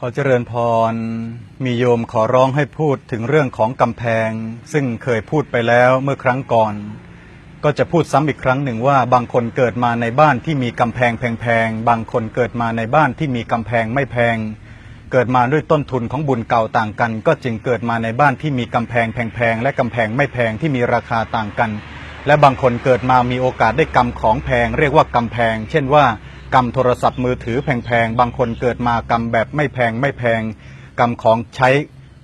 ขอเจริญพร มีโยมขอร้องให้พูดถึงเรื่องของกำแพง ซึ่งเคยพูดไปแล้วเมื่อครั้งก่อน ก็จะพูดซ้ำอีกครั้งหนึ่งว่าบางคนเกิดมาในบ้านที่มีกำแพงแพงๆ บางคนเกิดมาในบ้านที่มีกำแพงไม่แพง เกิดมาด้วยต้นทุนของบุญเก่าต่างกัน ก็จึงเกิดมาในบ้านที่มีกำแพงแพงๆ และกำแพงไม่แพงที่มีราคาต่างกัน และบางคนเกิดมามีโอกาสได้กำของแพง เรียกว่ากำแพง เช่นว่า กำโทรศัพท์มือถือแพงๆ บางคนเกิดมากำแบบไม่แพงไม่แพงกำของใช้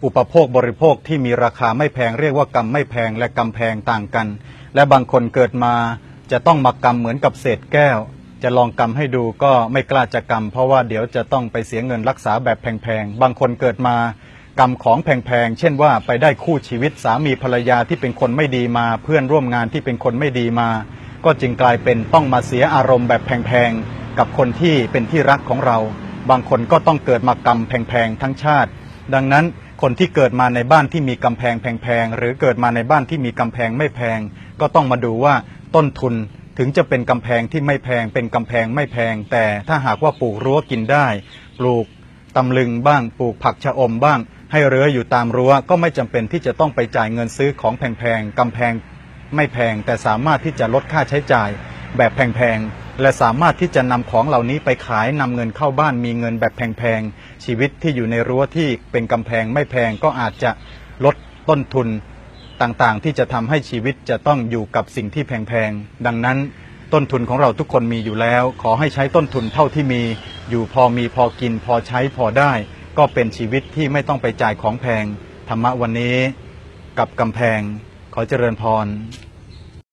อุปโภคบริโภคที่มีราคาไม่แพงเรียกว่ากำไม่แพงและกำแพงต่างกัน และบางคนเกิดมาจะต้องมากำเหมือนกับเศษแก้ว จะลองกำให้ดูก็ไม่กล้าจะกำเพราะว่าเดี๋ยวจะต้องไปเสียเงินรักษาแบบแพงๆ บางคนเกิดมากำของแพงๆ เช่นว่าไปได้คู่ชีวิตสามีภรรยาที่เป็นคนไม่ดีมา เพื่อนร่วมงานที่เป็นคนไม่ดีมา ก็จึงกลายเป็นต้องมาเสียอารมณ์แบบแพงๆ กับคนที่เป็นที่รักของเรา บางคนก็ต้องเกิดมากำแพงๆทั้งชาติ ดังนั้นคนที่เกิดมาในบ้านที่มีกำแพงแพงๆหรือเกิดมาในบ้านที่มีกำแพงไม่แพง ก็ต้องมาดูว่าต้นทุนถึงจะเป็นกำแพงที่ไม่แพง เป็นกำแพงไม่แพง แต่ถ้าหากว่าปลูกรั้วกินได้ ปลูกตำลึงบ้างปลูกผักชะอมบ้าง ให้เรื้ออยู่ตามรั้วก็ไม่จำเป็นที่จะต้องไปจ่ายเงินซื้อของแพงๆกำแพงไม่แพง แต่สามารถที่จะลดค่าใช้จ่ายแบบแพงๆ และสามารถที่จะนำของเหล่านี้ไปขายนำเงินเข้าบ้านมีเงินแบบแพงๆ ชีวิตที่อยู่ในรั้วที่เป็นกำแพงไม่แพงก็อาจจะลดต้นทุนต่างๆ ที่จะทำให้ชีวิตจะต้องอยู่กับสิ่งที่แพงๆ ดังนั้นต้นทุนของเราทุกคนมีอยู่แล้ว ขอให้ใช้ต้นทุนเท่าที่มี อยู่พอมีพอกิน พอใช้พอได้ ก็เป็นชีวิตที่ไม่ต้องไปจ่ายของแพง ธรรมะวันนี้ กับกำแพง ขอเจริญพร